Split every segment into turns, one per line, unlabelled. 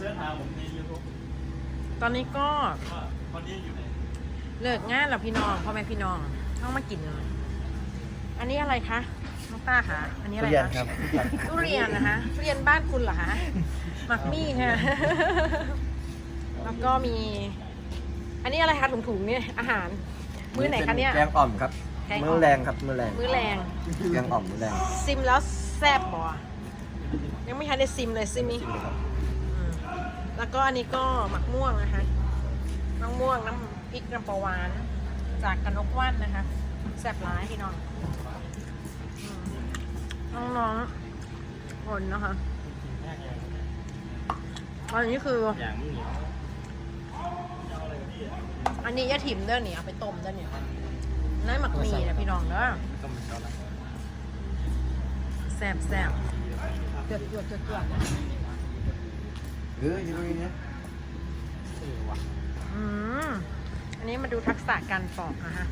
สิร์ชหาผมในยูทูบ
ตอนนี้ก็
ว่าคนนี้อยู่ไหน
เลิกงานแล้วพี่น้องพ่อแม่พี่น้องต้องมากิน อันนี้อะไรคะน้องต้าคะอันนี้อะไร
ทุเรียน
คะ
ครับ
ทุเรียนนะคะทุเรียนบ้านคุณเหรอคะมักมี่ค่ะ แล้วก็มี อันนี้อะไรคะถุงๆเนี่ยอาหาร มื้อไหนคะเนี่ย
แกงอ่อมครับ
แกงอ่อม
มื้อแรงครับมื้อแรง
มื้อแรง
แกงอ่อมมื้อแรง
ซิมแล้วแซ่บบ่ยังไม่ทันได้ซิมเลยซิมนี่
ชิมเลยครับ
อืม แล้วก็อันนี้ก็หมักม่วงนะคะมะม่วงน้ำพริกน้ำปลาหวาน จากกระนกว่านนะคะแซ่บร้ายพี่น้องอืมน้องๆคนนะคะอันนี้คือ
อัน
นี้ยาถิ่มเด้อนี่เอาไปต้มเด้อเนี่ยน้ำหมักมีนะพี่น้องเด้อ
ก็มันก็แล้ว
แซ่บแซ่บเดือดเดือดเดือด เดือดนะ
เอออยู่ตรงนี้นะ
เออว่ะ
อืมอันนี้มาดูทักษะการปอกนะคะ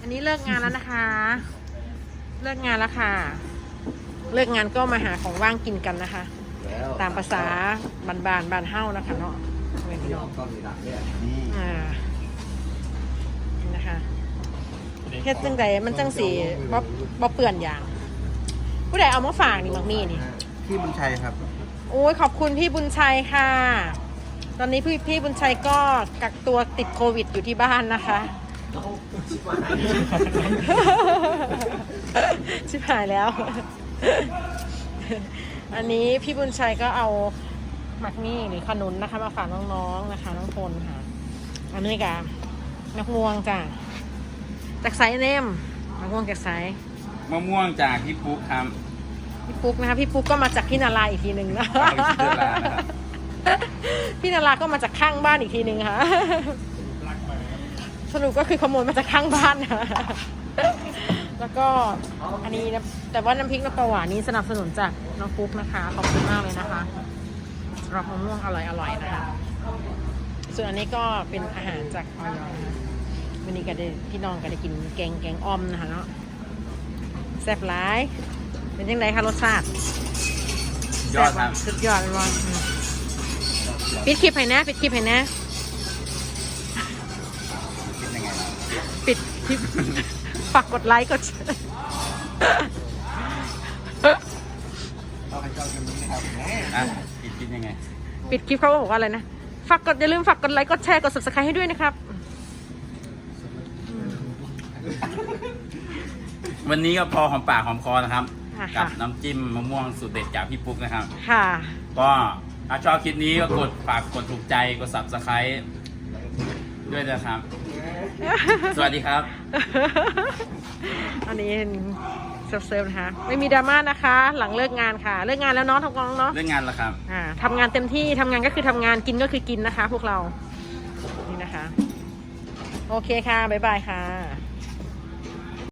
อันนี้เลิกงานแล้วนะคะ เลิกงานแล้วค่ะ เลิกงานก็มาหาของว่างกินกันนะคะ
แล้ว
ตามภาษาบานบานๆบานเฮ้านะคะเนาะเพื่อนพี่น้อง
ก็มีหลักเนี่ยนี่
อ่านี่นะคะเฮ็ดจังใดมันจังสีบ่บ่เปื่อนอย่าง ผู้ใดเอามาฝากนี่มักมีนี่
พี่บุญชัยครับ
โอ้ยขอบคุณพี่บุญชัยค่ะ ตอนนี้พี่พี่บุญชัยก็กักตัวติดโควิดอยู่ที่บ้านนะคะ ชิบหายแล้ว อันนี้พี่บุญชัยก็เอาหมักมี่หรือขนุนนะคะ มาฝากน้องๆนะคะน้องพลค่ะ อันนี้กับนักม่วงจ้ะจากไซเนมนักม่วงจากไซ
มะม่วงจากพี่ปุ๊กครับ
พี่ปุ๊กนะคะพี่ปุ๊กก็มาจากพี่นาราอีกทีหนึ่งนะ
เอาพี่นารานะครับ
พี่นาราก็มาจากข้างบ้านอีกทีหนึ่งค่ะสรุปก็คือขโมยมาจากข้างบ้านนะแล้วก็อันนี้นะแต่ว่าน้ำพริกน้ำปลาหวานนี้สนับสนุนจากน้องปุ๊กนะคะขอบคุณมากเลยนะคะสำหรับมะม่วงอร่อยๆนะคะส่วนอันนี้ก็เป็นอาหารจากออยนะคะวันนี้ก็ได้พี่น้องก็ได้กินแกงแกงอ้อมนะคะเนาะแซ่บหลาย เป็นยังไงคะรสชาติ
ยอดครับ
สุดยอดเลยว่ะอืมปิดคลิปให้นะปิดคลิปให้นะ
คิดยังไงล่ะ
ปิดคลิปฝากกดไลค์กดแชร์
เราไปเจ้ากันนี้นะครับแหม
อะคิดคิดยังไง
ปิดคลิปเขาบอกว่าอะไรนะฝากกดอย่าลืมฝากกดไลค์กดแชร์กด subscribe ให้ด้วยนะครับ
วันนี้ก็พอหอมปากหอมคอนะครับ
ค่ะ
กับน้ำจิ้มมะม่วงสูตรเด็ดจากพี่ปุ๊กนะครับ
ค่ะ
ก็ถ้าชอบคลิปนี้ก็กดฝากกดถูกใจกด subscribe ด้วยนะครับ สวัสดีครับ
อันนี้เซิร์ฟๆนะคะ ไม่มีดราม่านะคะ หลังเลิกงานค่ะ เลิกงานแล้วเนาะทุกคนเนาะ
เรื่องงานแล้วครับ
อ่าทำงานเต็มที่ทำงานก็คือทำงานกินก็คือกินนะคะ พวกเรา นี่นะคะ โอเคค่ะ บ๊ายบายค่ะ